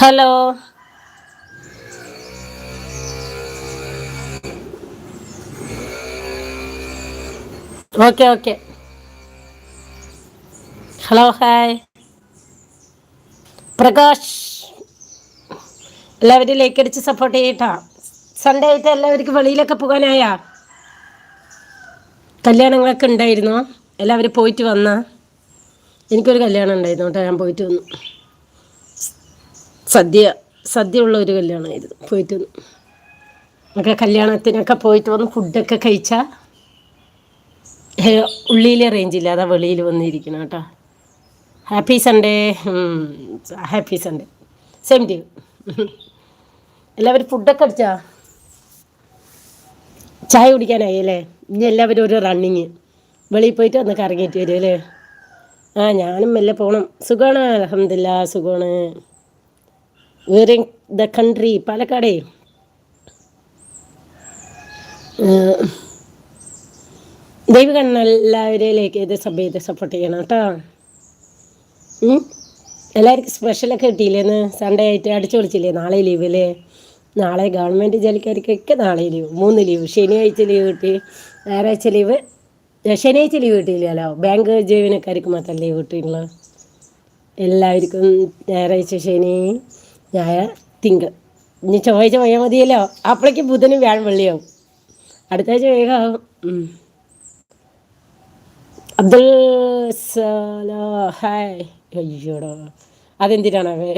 Hello. Okay okay. Hello hi. Prakash എല്ലാവരും like അടിച്ച് support ചെയ്യട്ടാ. Sunday ആയിട്ട് എല്ലാവർക്കും വെളിയിലൊക്കെ പോകാനായാ. കല്യാണങ്ങളൊക്കെ ഉണ്ടായിരുന്നോ? എല്ലാവരും പോയിട്ട് വന്ന? എനിക്കൊരു കല്യാണം ഉണ്ടായിരുന്നു കേട്ടോ ഞാൻ പോയിട്ട് വന്നു. സദ്യ സദ്യ ഉള്ള ഒരു കല്യാണമായിരുന്നു. പോയിട്ട് വന്നു. ഒക്കെ കല്യാണത്തിനൊക്കെ പോയിട്ട് വന്ന് ഫുഡൊക്കെ കഴിച്ചാൽ ഉള്ളിയിലെ റേഞ്ച് അതാ വെളിയിൽ വന്നിരിക്കണം കേട്ടോ. Happy Sunday happy Sunday same to എല്ലാവരും ഫുഡൊക്കെ അടിച്ചാ ചായ കുടിക്കാനായി അല്ലേ? ഇനി എല്ലാവരും ഒരു റണ്ണിങ് വെളിയിൽ പോയിട്ട് ഒന്ന് കറങ്ങിയിട്ട് വരും അല്ലേ? ആ ഞാനും മെല്ലെ പോകണം സുഖമാണ് അലഹമില്ല സുഖമാണ് വേറെ ദ കൺട്രി പാലക്കാടേ. ദൈവകണ്ണ എല്ലാവരെയിലേക്ക് ഇത് സബ് ചെയ്ത് സപ്പോർട്ട് ചെയ്യണം കേട്ടോ. എല്ലാവർക്കും സ്പെഷ്യലൊക്കെ കിട്ടിയില്ലേന്ന്? സൺഡേ ആയിട്ട് അടിച്ചു പൊളിച്ചില്ലേ? നാളെ ലീവ് അല്ലേ നാളെ ഗവൺമെന്റ് ജോലിക്കാർക്കൊക്കെ നാളെ ലീവ് മൂന്ന് ലീവ് ശനിയാഴ്ച ലീവ് കിട്ടി. ഞായറാഴ്ച ലീവ് ശനിയാഴ്ച ലീവ് കിട്ടിയില്ലല്ലോ? ബാങ്ക് ജീവനക്കാർക്ക് മാത്രം ലീവ് കിട്ടിയിട്ടുള്ളൂ. എല്ലാവർക്കും ഞായറാഴ്ച ശനി. ഞായർ തിങ്കൾ. ഇനി ചൊവ്വാഴ്ച പോയാൽ മതിയല്ലോ. അപ്പോഴേക്ക് ബുധനും വ്യാഴം വെള്ളിയാവും. അടുത്ത ആഴ്ച അബ്ദുൽ സലോ. ഹായ്. അയ്യോടോ. അതെന്തിനാണവേ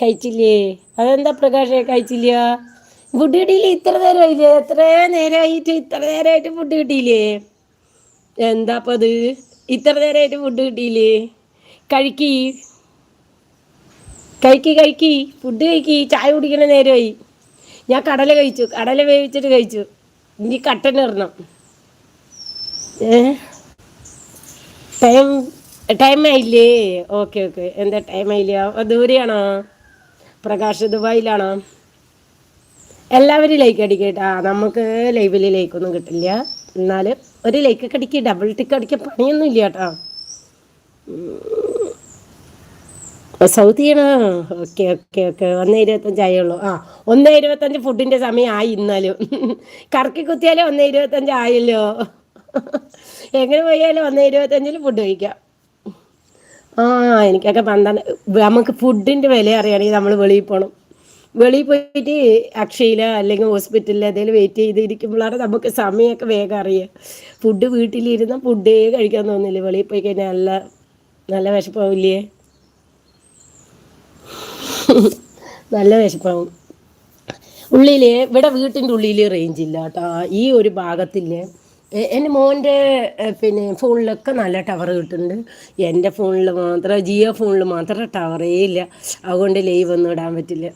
കഴിച്ചില്ലേ? അതെന്താ പ്രകാശേ കഴിച്ചില്ല? ഫുഡ് കിട്ടിയില്ലേ? ഇത്ര നേരമായില്ലേ എത്ര നേരമായിട്ട് ഇത്ര നേരമായിട്ട് ഫുഡ് കിട്ടിയില്ലേ? എന്താ അപ്പം അത് ഇത്ര നേരമായിട്ട് ഫുഡ് കിട്ടിയില്ലേ? കഴിക്കി. കഴിക്കി കഴിക്കി. ഫുഡ് കഴിക്കി. ചായ കുടിക്കണ നേരമായി. ഞാൻ കടല കഴിച്ചു. കടല വേവിച്ചിട്ട് കഴിച്ചു. ഇനി കട്ടൻ ഇടണം. ടൈം ടൈം ആയില്ലേ? ഓക്കെ ഓക്കെ എന്താ ടൈം ആയില്ല? ദൂരെയാണോ? പ്രകാശ് ദുബായിലാണോ? എല്ലാവരും ലൈക്ക് അടിക്കട്ടാ. നമുക്ക് ലൈവിൽ ലൈക്കൊന്നും കിട്ടില്ല. എന്നാലും ഒരു ലൈക്കൊക്കെ അടിക്കുക ഡബിൾ ടിക്ക് അടിക്കുക പണിയൊന്നും ഇല്ല കേട്ടോ. സൗദിയാണോ ഓക്കെ ഓക്കെ ഓക്കെ. ഒന്നേ ഇരുപത്തഞ്ചായേ ഉള്ളൂ ആ ഒന്നേ ഇരുപത്തഞ്ച് ഫുഡിന്റെ സമയം ആയി ഇന്നാലും. കറക്കി കുത്തിയാലും ഒന്നേ ഇരുപത്തഞ്ച് ആയല്ലോ എങ്ങനെ പോയാലും ഒന്നേ ഇരുപത്തഞ്ചിൽ ഫുഡ് കഴിക്കാം. ആ എനിക്കൊക്കെ പന്ത്രണ്ട് നമുക്ക് ഫുഡിന്റെ വില അറിയണമെങ്കിൽ നമ്മൾ വെളിയിൽ പോകണം വെളിയിൽ പോയിട്ട് അക്ഷയില അല്ലെങ്കിൽ ഹോസ്പിറ്റലിൽ എന്തെങ്കിലും വെയിറ്റ് ചെയ്തിരിക്കുമ്പോഴാണ് നമുക്ക് സമയമൊക്കെ വേഗം അറിയുക. ഫുഡ് വീട്ടിലിരുന്ന ഫുഡേ കഴിക്കാൻ തോന്നില്ല? വെളിയിൽ പോയി കഴിഞ്ഞാൽ നല്ല നല്ല വിശപ്പാവില്ലേ നല്ല വിശപ്പാവും ഉള്ളിൽ ഇവിടെ വീട്ടിന്റെ ഉള്ളിൽ റേഞ്ച് ഇല്ല കേട്ടോ. ഈ ഒരു ഭാഗത്തില്ലേ എന്റെ മോന്റെ പിന്നെ ഫോണിലൊക്കെ നല്ല ടവർ കിട്ടുന്നുണ്ട്. എന്റെ ഫോണിൽ മാത്രം ജിയോ ഫോണിൽ മാത്രം ടവറേ ഇല്ല. അതുകൊണ്ട് ലൈവ് ഒന്നും ഇടാൻ പറ്റില്ല.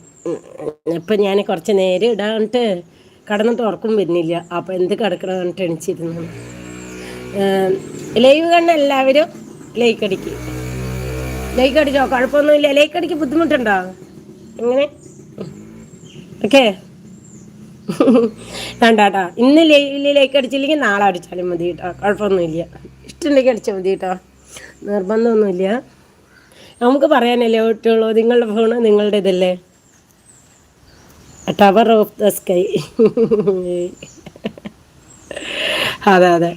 ഇപ്പം ഞാൻ കുറച്ച് നേരം ഇടാണ്ട് കടന്നിട്ട് ഉറക്കം വരുന്നില്ല. അപ്പോൾ എന്ത് കിടക്കണം ടെണിച്ചിരുന്നു ലൈവ് കണ്ട എല്ലാവരും ലൈക്ക് അടിക്കും. ലൈക്ക് അടിച്ചോ കുഴപ്പമൊന്നുമില്ല. ലൈക്ക് അടിക്ക് ബുദ്ധിമുട്ടുണ്ടോ? എങ്ങനെ? ഓക്കേ. വേണ്ടാട്ടാ. ഇന്ന് ലൈവിൽ ലൈക്ക് അടിച്ചില്ലെങ്കിൽ നാളെ അടിച്ചാലും മതി കേട്ടോ. കുഴപ്പമൊന്നുമില്ല. ഇഷ്ടമുണ്ടെങ്കിൽ അടിച്ചാൽ മതി കേട്ടോ. നിർബന്ധമൊന്നുമില്ല. നമുക്ക് പറയാനല്ലേ ഒട്ടുള്ളൂ നിങ്ങളുടെ ഫോണ് നിങ്ങളുടെ ഇതല്ലേ ടവർ ഓഫ് ദ സ്കൈ അതെ. അതെ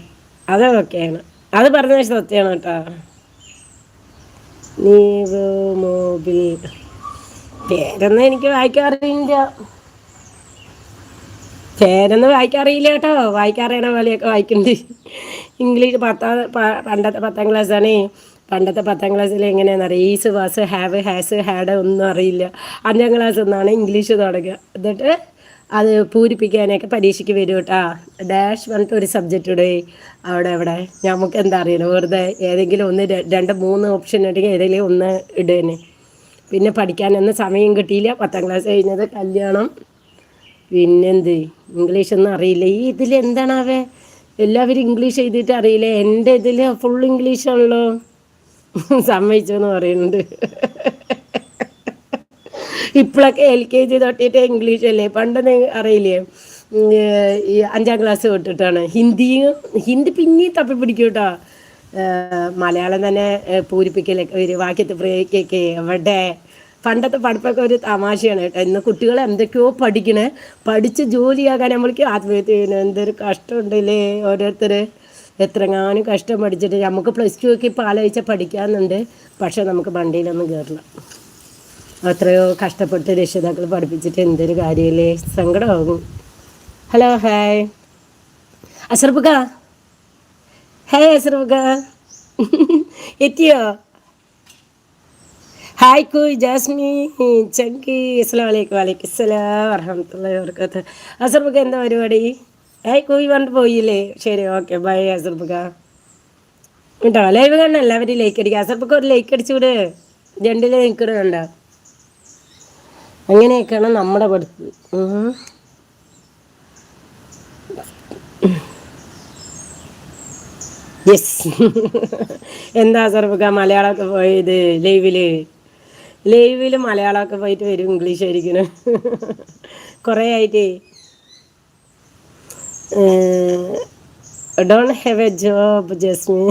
അത് ഓക്കെയാണ് അത് പറഞ്ഞ സത്യമാണ് കേട്ടോ. നീവ് മോബിൽ പേരൊന്നും എനിക്ക് വായിക്കാറില്ല പേരൊന്നും വായിക്കാറിയില്ല കേട്ടോ. വായിക്കാറിയണ പോലെയൊക്കെ വായിക്കുന്നുണ്ട് ഇംഗ്ലീഷ് പത്താം പണ്ടത്തെ പത്താം ക്ലാസ്സാണേ. പണ്ടത്തെ പത്താം ക്ലാസ്സിൽ എങ്ങനെയാണെന്ന് അറിയാം? Is was have has had ഒന്നും അറിയില്ല. അഞ്ചാം ക്ലാസ് ഒന്നാണ് ഇംഗ്ലീഷ് തുടങ്ങുക. എന്നിട്ട് അത് പൂരിപ്പിക്കാനൊക്കെ പരീക്ഷയ്ക്ക് വരും കേട്ടാ ഡാഷ് പറഞ്ഞിട്ട് ഒരു സബ്ജക്റ്റ് ഇടേ. അവിടെ അവിടെ. നമുക്ക് എന്താ അറിയണം വെറുതെ ഏതെങ്കിലും ഒന്ന് രണ്ട് മൂന്ന് ഓപ്ഷൻ ഉണ്ടെങ്കിൽ ഏതെങ്കിലും ഒന്ന് ഇടേനെ. പിന്നെ പഠിക്കാനൊന്നും സമയം കിട്ടിയില്ല. പത്താം ക്ലാസ് കഴിഞ്ഞത് കല്യാണം. പിന്നെന്ത്? ഇംഗ്ലീഷൊന്നും അറിയില്ല. ഈ ഇതിൽ എന്താണാവേ എല്ലാവരും ഇംഗ്ലീഷ് എഴുതിയിട്ട് അറിയില്ല? എന്റെ ഇതിൽ ഫുൾ ഇംഗ്ലീഷാണല്ലോ സമ്മതിച്ചോ എന്ന് പറയുന്നുണ്ട്. ഇപ്പോഴൊക്കെ എൽ കെ ജി തൊട്ടിട്ട് ഇംഗ്ലീഷ് അല്ലേ? പണ്ടെന്ന് അറിയില്ലേ? ഈ അഞ്ചാം ക്ലാസ് തൊട്ടിട്ടാണ്. ഹിന്ദിയും ഹിന്ദി പിന്നെയും തപ്പി പിടിക്കും കേട്ടോ മലയാളം തന്നെ പൂരിപ്പിക്കലൊക്കെ ഒരു വാക്യത്തെ പ്രയോഗിക്കൊക്കെ എവിടെ? പണ്ടത്തെ പഠിപ്പൊക്കെ ഒരു തമാശയാണ് കേട്ടോ. ഇന്ന് കുട്ടികൾ എന്തൊക്കെയോ പഠിക്കണേ. പഠിച്ച് ജോലിയാകാൻ നമ്മൾക്ക് ആത്മഹത്യ ചെയ്യണം എന്തൊരു കഷ്ടമുണ്ടല്ലേ ഓരോരുത്തർ എത്രങ്ങാനും കഷ്ടം പഠിച്ചിട്ട് നമുക്ക് പ്ലസ് ടു ഒക്കെ ഇപ്പോൾ ആലോചിച്ചാൽ പഠിക്കാമെന്നുണ്ട് പക്ഷേ നമുക്ക് വണ്ടിയിലൊന്നും കയറില്ല അത്രയോ കഷ്ടപ്പെട്ട് രക്ഷിതാക്കൾ പഠിപ്പിച്ചിട്ട് എന്തൊരു കാര്യമില്ലേ സങ്കടമാകും. Hello hi. അസർബുക. ഹായ് അസർബുക. എത്തിയോ? ഹായ് കുയ് ജാസ്മി ചങ്കി. അസ്സാം വലൈക്കും വലൈക്കും അസ്സലാം വറഹമത്തുള്ള വർക്കത്ത് അസർബുക്ക എന്താ പരിപാടി? ഹായ് കുയ് പറഞ്ഞിട്ട് പോയില്ലേ? ശരി ഓക്കെ ബൈ അസർബുക. കേട്ടോ ലൈവ് കാണണം എല്ലാവരും ലൈക്ക് അടിക്കുക അസർബുക്ക ഒരു ലൈക്ക് അടിച്ചുകൂടെ ജണ്ടിൽ നിൽക്കണുണ്ടോ അങ്ങനെയൊക്കെയാണ് നമ്മുടെ പഠിപ്പ് യെസ് എന്താ സർവക മലയാളമൊക്കെ പോയത് ലൈവിൽ ലൈവിൽ മലയാളമൊക്കെ പോയിട്ട് വരും ഇംഗ്ലീഷ് ആയിരിക്കണം കുറേ ആയിട്ട്. Don't have a job Jasmi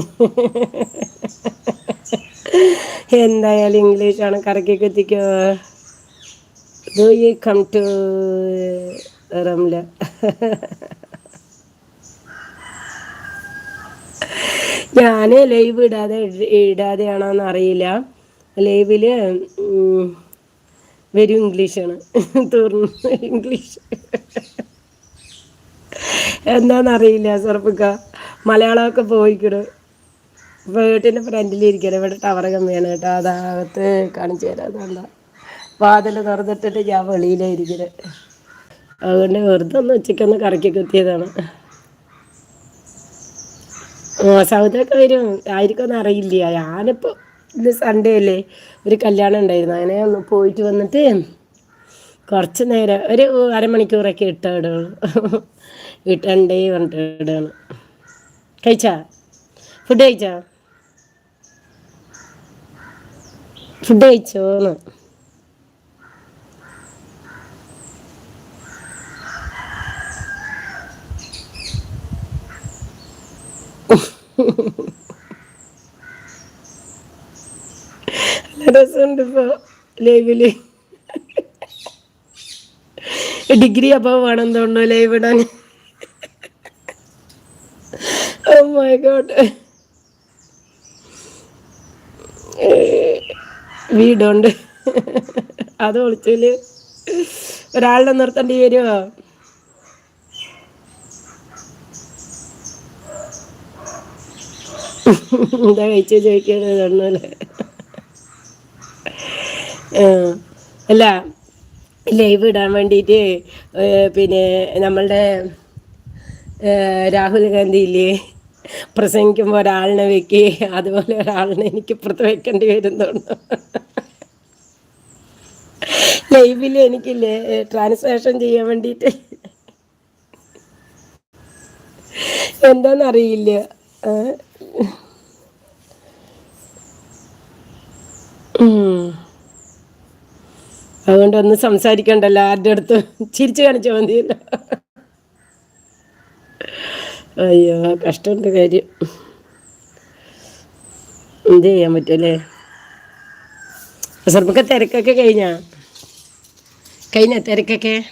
എന്തായാലും ഇംഗ്ലീഷാണ് കറക്കി കുത്തിക്കോ. Do you come to Ramla? ഞാൻ ലൈവ് ഇടാതെ ഇടാതെയാണോന്ന് അറിയില്ല. ലൈവിൽ വരും ഇംഗ്ലീഷാണ്. തീർന്നു ഇംഗ്ലീഷ്. എന്താണെന്നറിയില്ല സർപ്പക്ക മലയാളമൊക്കെ പോയിക്കിടും വീട്ടിന്റെ ഫ്രണ്ടിലിരിക്കണം. ഇവിടെ ടവർ കമ്മിയാണ് കേട്ടോ. അതാകത്ത് കാണിച്ചു തരാം. അതെന്താ? വാതിൽ തുറന്നിട്ടിട്ട് ഞാൻ വെളിയിലായിരിക്കുന്നത് അതുകൊണ്ട് വെറുതെ ഒന്ന് ഉച്ചയ്ക്കൊന്ന് കറക്കി കുത്തിയതാണ്. സൗദൊക്കെ വരും. ആയിരിക്കുമെന്ന് അറിയില്ല. ഞാനിപ്പോൾ ഇന്ന് സൺഡേ അല്ലേ? ഒരു കല്യാണം ഉണ്ടായിരുന്നു. അങ്ങനെ ഒന്ന് പോയിട്ട് വന്നിട്ട് കുറച്ച് നേരം ഒരു അരമണിക്കൂറൊക്കെ ഇട്ടിടുള്ളൂ ഇട്ടണ്ടേ പറഞ്ഞിട്ട് ഇടാണ് കഴിച്ചാ? ഫുഡ് കഴിച്ചാ? ഫുഡ് കഴിച്ചോന്ന്. രസമുണ്ട് ഇപ്പോൾ ലൈവിൽ. ഡിഗ്രി അപ്പോൾ വേണം തോന്നുന്നു ലൈവ് ഇടാൻ. Oh my god. വീടുണ്ട്. അത് വിളിച്ചിൽ ഒരാളുടെ നിർത്തേണ്ടി വരുമോ എന്താ കഴിച്ചു ചോദിക്കണത് കണ്ണല്ലേ അല്ല ലൈവ് ഇടാൻ വേണ്ടിയിട്ട് പിന്നെ നമ്മളുടെ രാഹുൽ ഗാന്ധി ഇല്ലേ പ്രസംഗിക്കുമ്പോൾ ഒരാളിനെ വെക്കി അതുപോലെ ഒരാളിനെ എനിക്ക് ഇപ്പുറത്ത് വെക്കേണ്ടി വരുന്നുണ്ട്. ലൈവിൽ എനിക്കില്ലേ ട്രാൻസ്ലേഷൻ ചെയ്യാൻ വേണ്ടിയിട്ട് എന്താണെന്നറിയില്ല അതുകൊണ്ട് ഒന്നും സംസാരിക്കണ്ടല്ലോ. ആരുടെ അടുത്ത് ചിരിച്ചു കാണിച്ചാൽ മതിയല്ലോ. അയ്യോ കഷ്ടമുണ്ട് കാര്യം. എന്ത് ചെയ്യാൻ പറ്റൂലേ അസർബക്ക തിരക്കൊക്കെ കഴിഞ്ഞാ? കഴിഞ്ഞ തിരക്കൊക്കെ?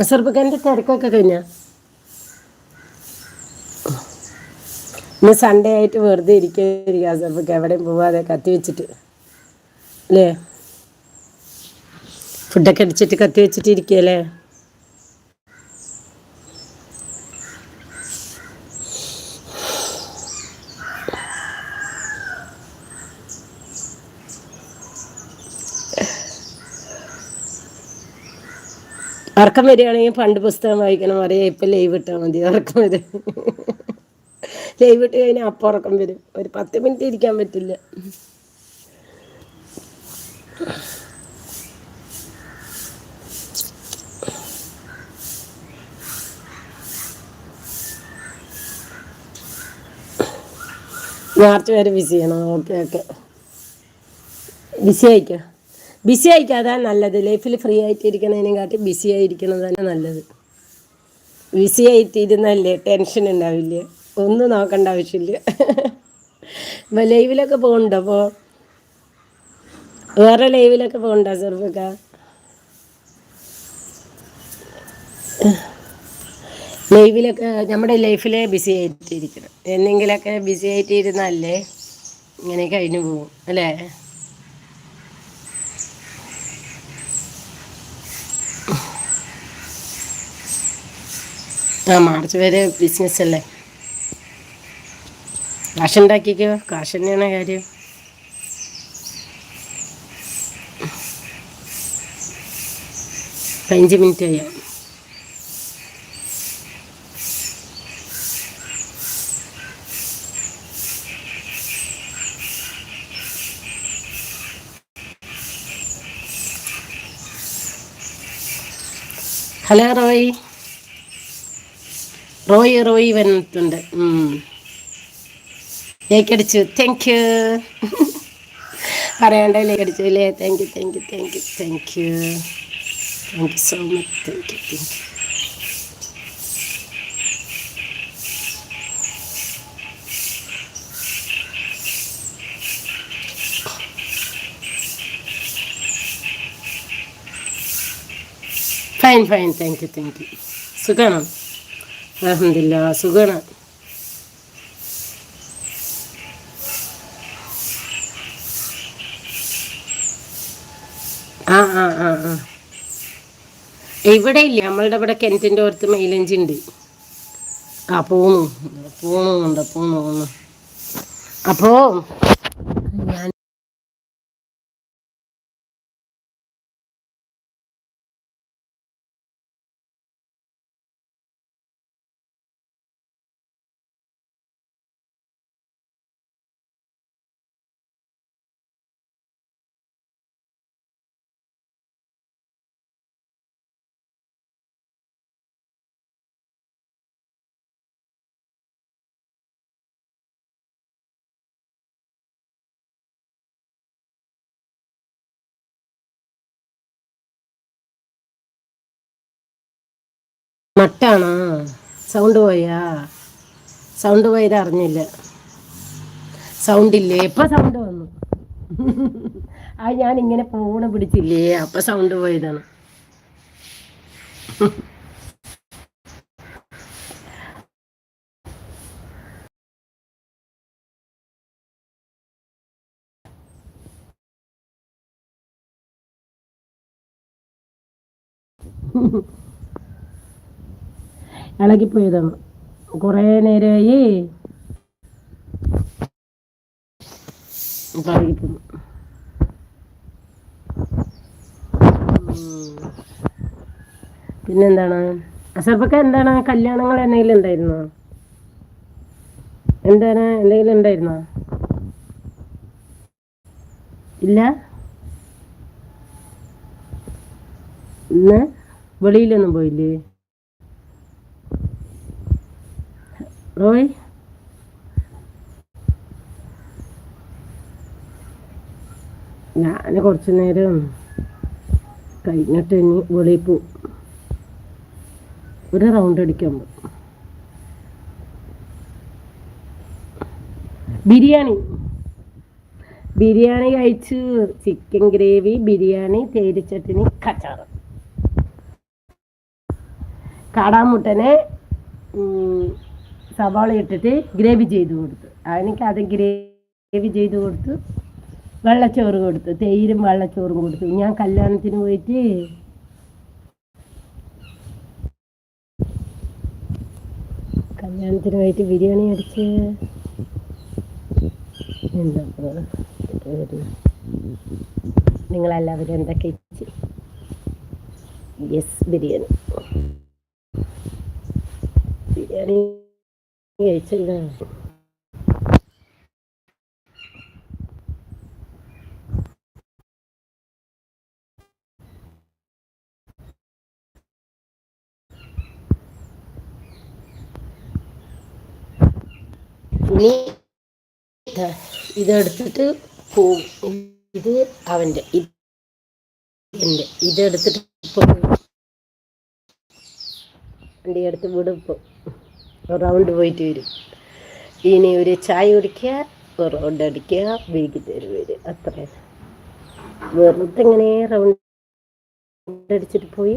അസർബക്കന്റെ തിരക്കൊക്കെ കഴിഞ്ഞ? ഇന്ന് സൺഡേ ആയിട്ട് വെറുതെ ഇരിക്കുക അസർബക്ക എവിടെയും പോവാതെ കത്തി വെച്ചിട്ട്. അല്ലേ? ഫുഡൊക്കെ അടിച്ചിട്ട് കത്തി വെച്ചിട്ട് ഇരിക്കുകയല്ലേ ഉറക്കം വരികയാണെങ്കിൽ പണ്ട് പുസ്തകം വായിക്കണം അറിയാം ഇപ്പം ലൈവ് ഇട്ടാൽ മതി ഉറക്കം വരും ലൈവ് ഇട്ട് കഴിഞ്ഞാൽ അപ്പം ഉറക്കം വരും. ഒരു പത്ത് മിനിറ്റ് ഇരിക്കാൻ പറ്റില്ല. മാർച്ച് വരെ ബിസി ചെയ്യണം ഓക്കെ ഓക്കെ ബിസി ആയിക്കോ? ബിസി ആയിക്കോ? നല്ലത്. ലൈഫിൽ ഫ്രീ ആയിട്ട് കാട്ടി ബിസി ആയിരിക്കുന്നത് തന്നെ നല്ലത്. ബിസി ആയിട്ടിരുന്നല്ലേ ടെൻഷൻ ഉണ്ടാവില്ല? ഒന്നും നോക്കേണ്ട ആവശ്യമില്ല. ഇപ്പോൾ ലൈവിലൊക്കെ പോകുന്നുണ്ടോ അപ്പോൾ വേറെ ലൈവിലൊക്കെ പോകണ്ടോ സർഫിക്ക? ലൈവിലൊക്കെ നമ്മുടെ ലൈഫിലേ ബിസി ആയിട്ടിരിക്കണം. എന്തെങ്കിലുമൊക്കെ ബിസി ആയിട്ടിരുന്നല്ലേ ഇങ്ങനെ കഴിഞ്ഞു പോകും അല്ലേ? ആ മാർച്ച് വരെ ബിസിനസ് അല്ലേ കാശുണ്ടാക്കിക്കോ. കാശ് തന്നെയാണ് കാര്യം. പതിനഞ്ച് മിനിറ്റ് ആയ. ഹലോ റോയ്. റോയ് റോയ് വന്നിട്ടുണ്ട്. ലേക്കടിച്ചു താങ്ക് യു പറയാണ്ടേ ലേക്കടിച്ചു അല്ലേ? Thank you thank you thank you thank you thank you so much thank you thank you fine fine thank you thank you സുഖമാണ് അലഹമില്ല സുഖമാണ് ആ ആ ആ ഇവിടെ ഇല്ല. നമ്മളുടെ ഇവിടെ കിണറ്റിന്റെ ഓർത്ത് മൈലഞ്ചി ഉണ്ട്. ആ പോന്നു പോണു പോന്നു അപ്പോൾ മട്ടാണോ? സൗണ്ട് പോയാ? സൗണ്ട് പോയത് അറിഞ്ഞില്ല. സൗണ്ട് ഇല്ലേ? ഇപ്പൊ സൗണ്ട് വന്നു. ആ ഞാൻ ഇങ്ങനെ പോണ പിടിച്ചില്ലേ? അപ്പൊ സൗണ്ട് പോയതാണ്. ഇളകിപ്പോയതാണ് കുറേ നേരമായി പിന്നെന്താണ്? അസർപ്പൊക്കെ എന്താണ്? കല്യാണങ്ങൾ എന്തെങ്കിലും ഉണ്ടായിരുന്നോ? എന്താണ്? എന്തെങ്കിലും ഉണ്ടായിരുന്നോ? ഇല്ല? ഇന്ന് വെളിയിലൊന്നും പോയില്ലേ? Roy. ഞാൻ കുറച്ചു നേരം കഴിഞ്ഞിട്ട് ഇനി വെളിയിൽ ഒരു റൗണ്ട് അടിക്കാൻ പോകും ബിരിയാണി ബിരിയാണി കഴിച്ചു. ചിക്കൻ ഗ്രേവി ബിരിയാണി തേരിച്ചട്ടിനി കച്ചാറ്. കാടാമുട്ടനെ സവാള ഇട്ടിട്ട് ഗ്രേവി ചെയ്ത് കൊടുത്തു. അതിനൊക്കെ അത് ഗ്രേവി ചെയ്ത് കൊടുത്തു. വെള്ളച്ചോറ് കൊടുത്തു. തേയിലും വെള്ളച്ചോറും കൊടുത്തു. ഞാൻ കല്യാണത്തിന് പോയിട്ട് കല്യാണത്തിന് പോയിട്ട് ബിരിയാണി അടിച്ച് നിങ്ങളെല്ലാവരും എന്തൊക്കെ യെസ് ബിരിയാണി. ബിരിയാണി കഴിച്ചല്ലോ ഇനി ഇതെടുത്തിട്ട് പോകും ഇത് അവന്റെ. എന്റെ. ഇതെടുത്തിട്ട് വണ്ടി എടുത്ത് വിടും ഇപ്പോൾ റൗണ്ട് പോയിട്ട് വരും. ഇനി ഒരു ചായ കുടിക്കുക ഒരു റൗണ്ട് അടിക്കുക വൈകുന്നേരം വരും അത്ര. വെറുതെ ഇങ്ങനെ റൗണ്ട് അടിച്ചിട്ട് പോയി.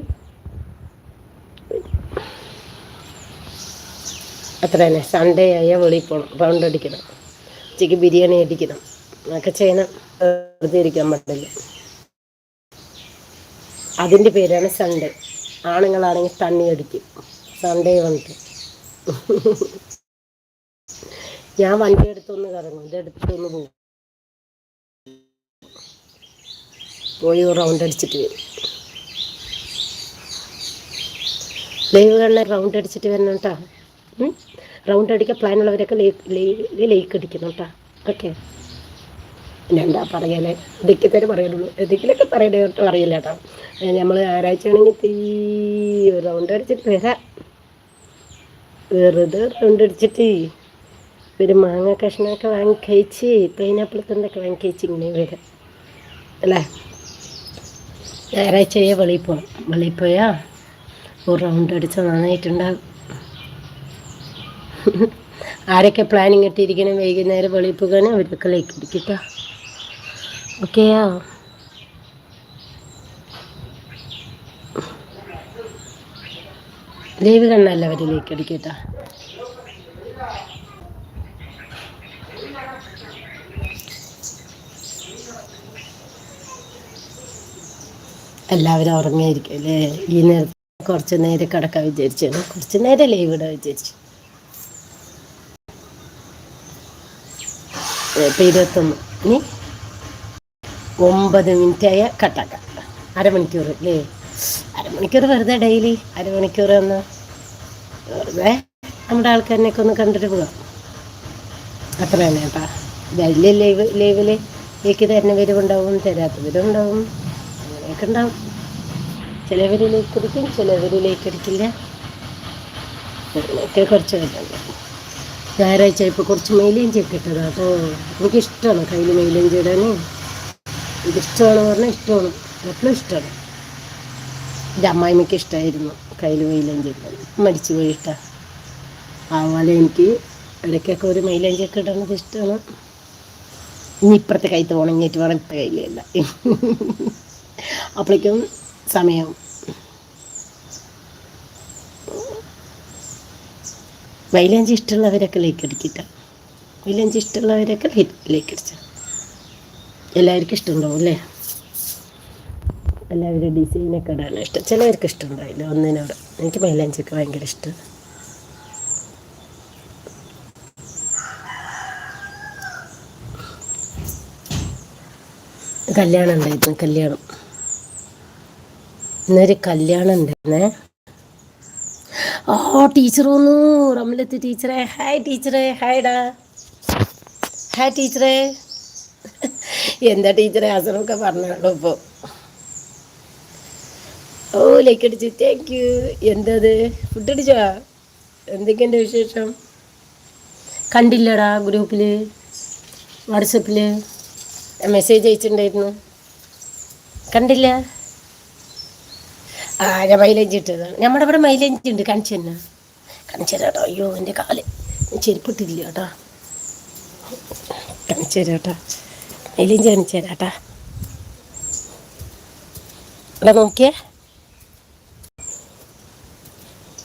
അത്ര തന്നെ. സൺഡേ ആയാൽ വെളിയിൽ പോകണം റൗണ്ട് അടിക്കണം. ഉച്ചയ്ക്ക് ബിരിയാണി അടിക്കണം. അതൊക്കെ ചെയ്യണം. വെറുതെ ഇരിക്കാൻ പറ്റില്ല അതിന്റെ പേരാണ് സൺഡേ ആണുങ്ങളാണെങ്കിൽ തണ്ണി അടിക്കും. സൺഡേ വന്നിട്ട്. ഞാൻ വണ്ടി എടുത്തൊന്ന് കറങ്ങും. ഇതെടുത്തൊന്ന് പോകും പോയി റൗണ്ട് അടിച്ചിട്ട് വരും. ലൈവ് കാണാൻ റൗണ്ട് അടിച്ചിട്ട് വരണം കേട്ടോ. റൗണ്ട് അടിക്കാൻ പ്ലാൻ ഉള്ളവരൊക്കെ ലൈക്ക് അടിക്കണം കേട്ടോ. ഓക്കെ? എന്താ പറയലേ? ഇതൊക്കെ തന്നെ പറയുള്ളൂ എന്തെങ്കിലുമൊക്കെ പറയണേ കേട്ടോ അറിയില്ല കേട്ടോ. നമ്മൾ ആരാഴ്ച ആണെങ്കിൽ തീ റൗണ്ട് അടിച്ചിട്ട് വരാം. വെറുതെ റൗണ്ട് അടിച്ചിട്ട് ഒരു മാങ്ങ കഷ്ണമൊക്കെ വാങ്ങി കഴിച്ച് പൈനാപ്പിൾ തണ്ടൊക്കെ വാങ്ങി കഴിച്ച് ഇങ്ങനെ വരാം അല്ലേ? ഞായറാഴ്ചയെ വെളിയിൽ പോകാം വെളിയിൽ പോയാൽ ഒരു റൗണ്ട് അടിച്ചാൽ നന്നായിട്ടുണ്ടാകും. ആരൊക്കെ പ്ലാനിങ് ഇട്ടിരിക്കണം? വൈകുന്നേരം വെളിയിൽ പോകാനും? അവരൊക്കെ ലൈക്ക് ഇടിക്കട്ടോ ഓക്കെയാ ലൈവ് കണ്ണല്ല അവരിലേക്ക് ലൈക്ക് എല്ലാവരും ഉറങ്ങിയിരിക്കും അല്ലേ? ഈ നേരത്തെ കുറച്ച് നേരം കിടക്കാൻ വിചാരിച്ചു കുറച്ച് നേരം ലൈവ് ഇടാൻ വിചാരിച്ചു. ഇരുപത്തൊന്ന്. ഇനി ഒമ്പത് മിനിറ്റായ കട്ടാക്കാം അരമണിക്കൂർ അല്ലേ? അരമണിക്കൂർ വെറുതെ ഡെയിലി അരമണിക്കൂർ ഒന്ന് വെറുതെ നമ്മുടെ ആൾക്കാരനെയൊക്കെ ഒന്ന് കണ്ടിട്ട് പോകാം അത്ര തന്നെ കേട്ടാ. വലിയ ലൈവ് ലൈവിൽ എനിക്ക് തരുന്നവരും തരാത്തവരും ഉണ്ടാവും അങ്ങനെയൊക്കെ ഉണ്ടാവും. ചിലവർ എടുക്കും അടിക്കും ചിലവർ ലേക്ക് അടിക്കില്ല അങ്ങനെയൊക്കെ കുറച്ച് വരുന്നുണ്ട്. ഞായറാഴ്ച ഇപ്പോൾ കുറച്ച് മൈലേഞ്ചി ഒക്കെ ഇട്ടതാണ് അപ്പോൾ എനിക്കിഷ്ടമാണ് കയ്യിൽ മൈലേഞ്ചി ഇടാൻ എനിക്കിഷ്ടമാണെന്ന് പറഞ്ഞാൽ ഇഷ്ടമാണ്. എപ്പോഴും ഇഷ്ടമാണ്. എന്റെ അമ്മായിമ്മയ്ക്ക് ഇഷ്ടമായിരുന്നു കയ്യിൽ മൈലേഞ്ചി മടിച്ചു പോയിട്ട. അതുപോലെ എനിക്ക് ഇടയ്ക്കൊക്കെ ഒരു മൈലേഞ്ചി ഒക്കെ ഇടുന്നത് ഇഷ്ടമാണ്. ഇനി ഇപ്പുറത്തെ കൈത്ത് ഉണങ്ങിയിട്ട് വേണം ഇപ്പം കയ്യിലല്ല അപ്പോഴേക്കും സമയം. മൈലാഞ്ചി ഇഷ്ടമുള്ളവരൊക്കെ ലേക്ക് അടിക്കിട്ട. മൈലാഞ്ചി ഇഷ്ടമുള്ളവരൊക്കെ ലേക്ക് അടിച്ച. എല്ലാവർക്കും ഇഷ്ടമുണ്ടാവും അല്ലേ? എല്ലാവരും ഡിസൈനൊക്കെ ഇടാനാണ് ഇഷ്ടം. ചിലവർക്ക് ഇഷ്ടമുണ്ടാവില്ല. ഒന്നിനോട്. എനിക്ക് മൈലാഞ്ചിയൊക്കെ ഭയങ്കര ഇഷ്ടം. കല്യാണം ഉണ്ടായിരുന്നു. കല്യാണം. ഇന്നൊരു കല്യാണം ഉണ്ടായിരുന്നേ. ഓ ടീച്ചർ വന്നു. റമലത്ത് ടീച്ചറെ. ഹായ് ടീച്ചറെ. ഹായ്ഡാ ഹായ് ടീച്ചറെ. എന്താ ടീച്ചറെ? അസറൊക്കെ പറഞ്ഞോളൂ ഇപ്പോൾ ഓ ലൈക്ക് അടിച്ചു. താങ്ക് യു എന്തത്? ഫുഡ് അടിച്ചോ? എന്തൊക്കെയുണ്ട് വിശേഷം? കണ്ടില്ലടാ ഗ്രൂപ്പിൽ വാട്സപ്പിൽ മെസ്സേജ് അയച്ചിട്ടുണ്ടായിരുന്നു. കണ്ടില്ല? ആ ഞാൻ മൈലേജ് ഇട്ടതാണ് നമ്മുടെ ഇവിടെ മൈലേജ് ഉണ്ട് കാണിച്ചു തന്നെ. അയ്യോ എന്റെ കാൽ. ചെരുപ്പിട്ടില്ല കേട്ടോ കാണിച്ചു മൈലേജ് കാണിച്ചു ഇവിടെ നോക്കിയേ.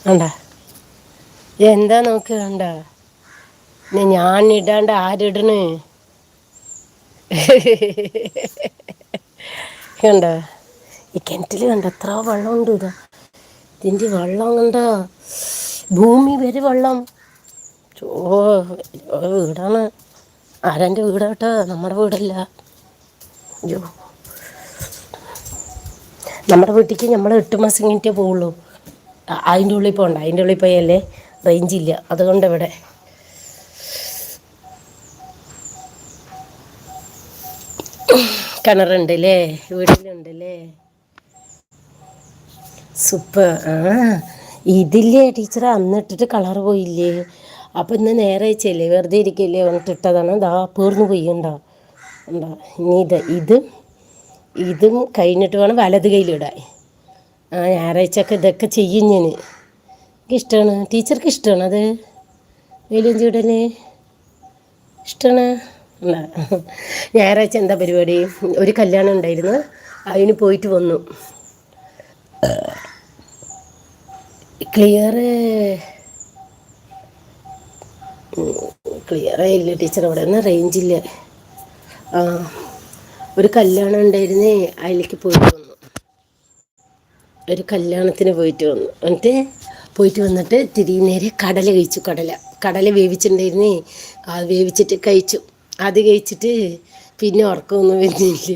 വേണ്ട എന്താ നോക്ക് കണ്ട? ഞാൻ ഇടാണ്ട് ആരിടണ് കണ്ട? ഈ കിണറ്റിൽ കണ്ട എത്ര വെള്ളമുണ്ട് ഇതാ. ഇതിന്റെ വെള്ളം കണ്ട? ഭൂമി വരെ വെള്ളം. ഓ വീടാണ്. ആരാന്റെ വീടാട്ടോ നമ്മുടെ വീടല്ല. അയ്യോ. നമ്മുടെ വീട്ടിലേക്ക് നമ്മൾ എട്ട് മാസം കഴിഞ്ഞിട്ടേ പോവുള്ളൂ. അതിന്റെ ഉള്ളിൽ പോകണ്ട അതിന്റെ ഉള്ളിൽ പോയല്ലേ റേഞ്ച് ഇല്ല. അതുകൊണ്ട് ഇവിടെ. കിണറുണ്ട് അല്ലേ? വീട്ടിലുണ്ട് അല്ലേ? സൂപ്പർ ആ ഇതില്ലേ ടീച്ചർ അന്നിട്ടിട്ട് കളർ പോയില്ലേ? അപ്പം ഇന്ന് നേരെ വെച്ചല്ലേ വെറുതെ ഇരിക്കില്ലേ? വന്നിട്ട് ഇട്ടതാണ്. ദാ പേർന്ന് പോയി ഉണ്ടോ ഉണ്ടോ ഇനി ഇത് ഇതും ഇതും കഴിഞ്ഞിട്ട് വേണം വലത് കയ്യിലിടാൻ ആ ഞായറാഴ്ചയൊക്കെ ഇതൊക്കെ ചെയ്യും ഞാൻ ഇഷ്ടമാണ് ടീച്ചർക്ക് ഇഷ്ടമാണ് അത്? വെയിലും ചൂടൽ? ഇഷ്ടമാണ് ഞായറാഴ്ച എന്താ പരിപാടി? ഒരു കല്യാണം ഉണ്ടായിരുന്നു. അതിന് പോയിട്ട് വന്നു. ക്ലിയർ ക്ലിയർ ഇല്ല ടീച്ചർ. അവിടെ നിന്ന് റേഞ്ചില്ല ഒരു കല്യാണം ഉണ്ടായിരുന്നേ അതിലേക്ക് പോയിട്ട് വന്നു. ഒരു കല്യാണത്തിന് പോയിട്ട് വന്നു. എന്നിട്ട് പോയിട്ട് വന്നിട്ട് തിരികെ നേരെ കടല കഴിച്ചു കടല. കടല വേവിച്ചിട്ടുണ്ടായിരുന്നേ. അത് വേവിച്ചിട്ട് കഴിച്ചു. അത് കഴിച്ചിട്ട് പിന്നെ ഉറക്കമൊന്നും വരുന്നില്ല.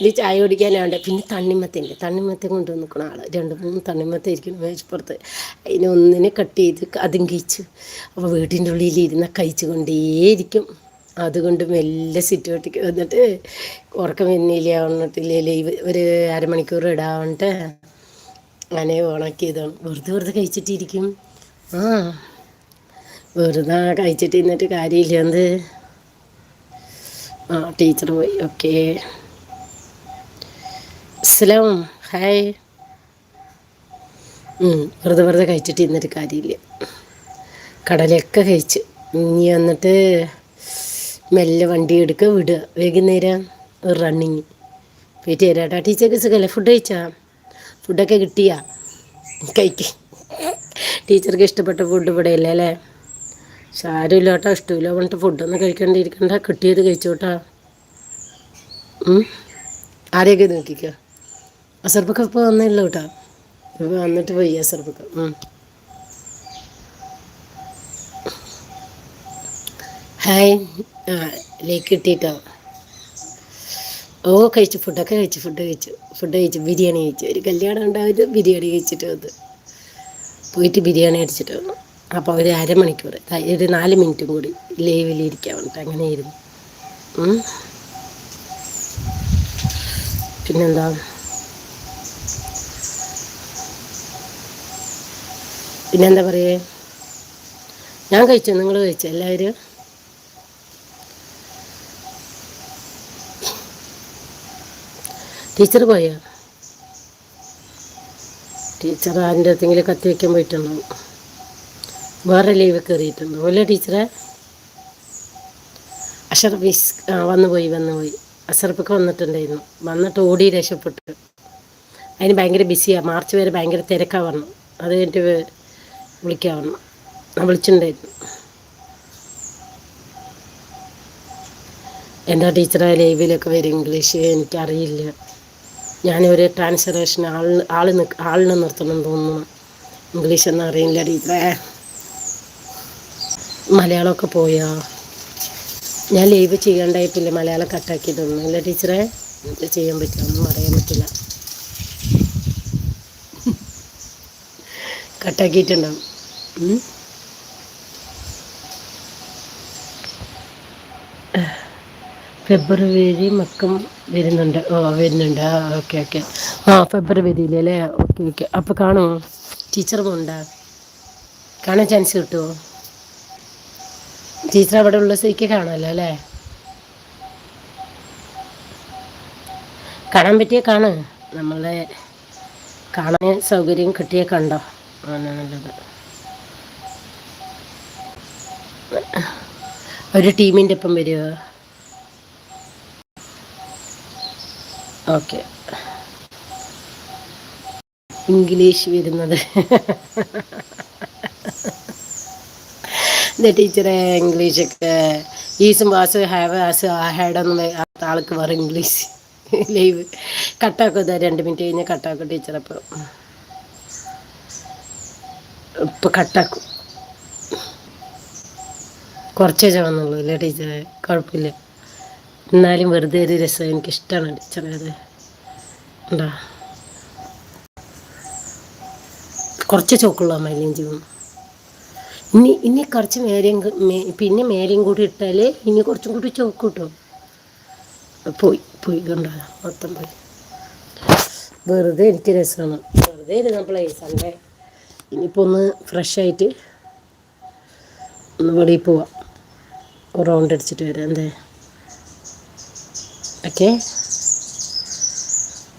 ഇനി ചായ കുടിക്കാനാണ്ട് പിന്നെ തണ്ണിമത്തന്റെ തണ്ണിമത്തൻ കൊണ്ട് നിൽക്കണ ആൾ രണ്ട് മൂന്ന് തണ്ണിമത്ത ഇരിക്കണം മേശപ്പുറത്ത്. അതിനെ ഒന്നിനെ കട്ട് ചെയ്ത് അതും കഴിച്ചു. അപ്പോൾ വീട്ടിന്റെ ഉള്ളിൽ ഇരുന്ന കഴിച്ചു കൊണ്ടേയിരിക്കും. അതുകൊണ്ട് മെല്ലെ സിറ്റോട്ടിക്ക് വന്നിട്ട് ഉറക്കം വരുന്നില്ല ഉണ്ണത്തില്ല ഒരു അരമണിക്കൂർ ഇടാവണ്ടെ അങ്ങനെ ഉണക്കിയതാണ് വെറുതെ വെറുതെ കഴിച്ചിട്ടിരിക്കും. ആ വെറുതെ കഴിച്ചിട്ട് ഇന്നിട്ട് കാര്യമില്ല. എന്ത്? ആ ടീച്ചർ പോയി. ഓക്കെ അസ്സലാം ഹായ് വെറുതെ വെറുതെ കഴിച്ചിട്ട് ഇന്നിട്ട് കാര്യമില്ല. കടലൊക്കെ കഴിച്ച്. ഇനി വന്നിട്ട് മെല്ലെ വണ്ടി എടുക്കുക വിടുക വൈകുന്നേരം റണ്ണിങ് പോയിട്ട് തരാട്ടാ ടീച്ചർക്ക് സുഖമല്ലേ ഫുഡ് കഴിച്ചാ? ഫുഡൊക്കെ കിട്ടിയാ? കഴിക്ക്. ടീച്ചർക്ക് ഇഷ്ടപ്പെട്ട ഫുഡ് ഇവിടെ ഇല്ല അല്ലേ? സാരമില്ല കേട്ടോ ഇഷ്ടമില്ല. പറഞ്ഞിട്ട് ഫുഡൊന്നും കഴിക്കാണ്ടിരിക്കണ്ട. കിട്ടിയത് കഴിച്ചോട്ടാ. ആരെയൊക്കെ നോക്കിക്കോ? അസർബക്ക ഇപ്പോൾ വന്നില്ല കേട്ടോ. ഇപ്പോൾ വന്നിട്ട് പോയി അസർബക്ക ഹായ് ലേക്ക് കിട്ടിയിട്ടോ ഓ കഴിച്ചു ഫുഡൊക്കെ കഴിച്ചു ഫുഡ് കഴിച്ചു ഫുഡ് കഴിച്ചു ബിരിയാണി കഴിച്ചു. ഒരു കല്യാണം ഉണ്ടാവില്ല ബിരിയാണി കഴിച്ചിട്ട് വന്നു. പോയിട്ട് ബിരിയാണി അടിച്ചിട്ട് വന്നു. അപ്പോൾ ഒരു അരമണിക്കൂർ ഒരു നാല് മിനിറ്റും കൂടി ലൈവിൽ ഇരിക്കാൻ വേണ്ടിട്ട് അങ്ങനെയായിരുന്നു പിന്നെന്താ? പിന്നെന്താ പറയേ? ഞാൻ കഴിച്ചു? നിങ്ങൾ കഴിച്ചു? എല്ലാവരും? ടീച്ചർ പോയോ? ടീച്ചർ അതിന്റെ അടുത്തെങ്കിലും കത്തി വയ്ക്കാൻ പോയിട്ടുണ്ടാവും വേറെ ലീവ് കയറിയിട്ടുണ്ടോ? അല്ലേ ടീച്ചറെ? അഷറഫ് മിസ് വന്നു പോയി വന്നു പോയി. അഷറഫൊക്കെ വന്നിട്ടുണ്ടായിരുന്നു. വന്നിട്ട് ഓടി രക്ഷപ്പെട്ടു. അതിന് ഭയങ്കര ബിസിയാണ് മാർച്ച് വരെ ഭയങ്കര തിരക്കാവണം അത് കഴിഞ്ഞിട്ട് വിളിക്കാവണം ഞാൻ വിളിച്ചിട്ടുണ്ടായിരുന്നു. എന്താ ടീച്ചറെ ലൈവിലൊക്കെ വരും ഇംഗ്ലീഷ് എനിക്കറിയില്ല. ഞാനൊരു ട്രാൻസ്ലേഷൻ ആൾ ആൾ ആളിനെ നിർത്തണം തോന്നുന്നു. ഇംഗ്ലീഷ് ഒന്നും അറിയില്ല ടീച്ചറേ. മലയാളമൊക്കെ പോയോ. ഞാൻ ലൈവ് ചെയ്യണ്ടായിപ്പില്ല മലയാളം കട്ടാക്കിയതൊന്നും ഇല്ല ടീച്ചറെ? എന്താ ചെയ്യാൻ പറ്റില്ല ഒന്നും അറിയാൻ പറ്റില്ല. കട്ടാക്കിയിട്ടുണ്ടാവും ഫെബ്രുവരി മക്കം വരുന്നുണ്ട്. ഓ വരുന്നുണ്ട്. ആ ഓക്കെ ഓക്കെ. ആ ഫെബ്രുവരിയിൽ അല്ലേ? Okay okay. അപ്പോൾ കാണുമോ? ടീച്ചർ പോകണ്ട കാണാൻ ചാൻസ് കിട്ടുമോ? ടീച്ചർ അവിടെ ഉള്ള സ്ഥിതിക്ക് കാണാമല്ലോ അല്ലേ? കാണാൻ പറ്റിയ കാണ്. നമ്മളെ കാണാൻ സൗകര്യം കിട്ടിയ കണ്ടോ? അങ്ങനെ നല്ലത്. ഒരു ടീമിന്റെ ഒപ്പം വരുമോ ഓക്കെ. ഇംഗ്ലീഷ് വരുന്നത്. എന്താ ടീച്ചറെ ഇംഗ്ലീഷൊക്കെ. ഈസും വാസ് ഹാവ് ആസ് ആ ഹാഡൊന്നും ആൾക്ക് വേറെ ഇംഗ്ലീഷ്. ലൈവ്. കട്ടാക്കും ഇതാ രണ്ട് മിനിറ്റ് കഴിഞ്ഞ് കട്ടാക്കും ടീച്ചർ അപ്പോൾ ഇപ്പം കട്ടാക്കും. കുറച്ചേ ചവന്നുള്ളൂ അല്ലേ ടീച്ചറെ? കുഴപ്പമില്ല. എന്നാലും വെറുതെ ഒരു രസം എനിക്കിഷ്ടമാണ് അടിച്ചത്. ഉണ്ടോ കുറച്ച് ചോക്കുള്ള മൈലേജ് ചെയ്യും ഇനി ഇനി കുറച്ച് മേരയും പിന്നെ മേരയും കൂടി ഇട്ടാൽ ഇനി കുറച്ചും കൂടി ചോക്ക് കിട്ടും. പോയി പോയി കണ്ടോ? മൊത്തം പോയി. വെറുതെ എനിക്ക് രസമാണ് വെറുതെ ഇരുന്നപ്പോഴേ സൺഡേ. ഇനിയിപ്പോൾ ഒന്ന് ഫ്രഷ് ആയിട്ട് ഒന്ന് വെളിയിൽ പോവാം. റൗണ്ട് അടിച്ചിട്ട് വരാം. എന്തേ? ഓക്കെ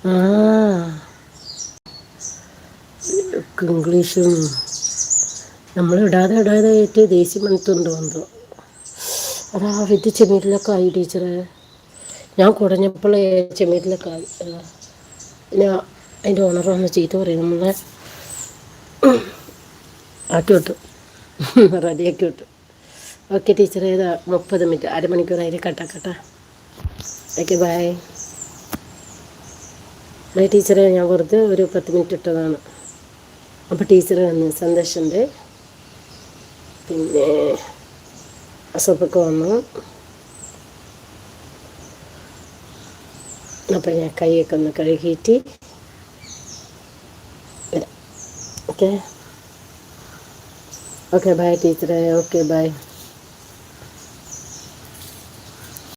ആ ഇംഗ്ലീഷും നമ്മൾ ഇടാതെ ഇടാതെ ആയിട്ട് ദേഷ്യം മനത്തുണ്ടോ എന്തോ. അതാ വിദ്യ ചെമ്മീരിലൊക്കെ ആയി ടീച്ചറെ. ഞാൻ കുടഞ്ഞപ്പോഴേ ചെമ്മീരിലൊക്കെ ആയി. ഞാൻ അതിന്റെ ഓണർ വന്ന് ചീത്ത പറയും നമ്മളെ ആക്കി വിട്ടു. റെഡിയാക്കി വിട്ടു. ഓക്കെ ടീച്ചർ ഏതാ മുപ്പത് മിനിറ്റ്. അരമണിക്കൂർ അതിൽ കട്ടാക്കട്ടാ ഓക്കെ ബൈ ബൈ ടീച്ചറെ ഞാൻ വെറുതെ ഒരു പത്ത് മിനിറ്റ് ഇട്ടതാണ്. അപ്പോൾ ടീച്ചർ വന്ന് സന്തോഷമുണ്ട് പിന്നെ അസപ്പൊക്കെ വന്നു. അപ്പം ഞാൻ കൈയൊക്കെ ഒന്ന് കഴുകിയിട്ട് വരാം. ഓക്കെ ഓക്കെ ബൈ ടീച്ചറെ ഓക്കെ ബൈ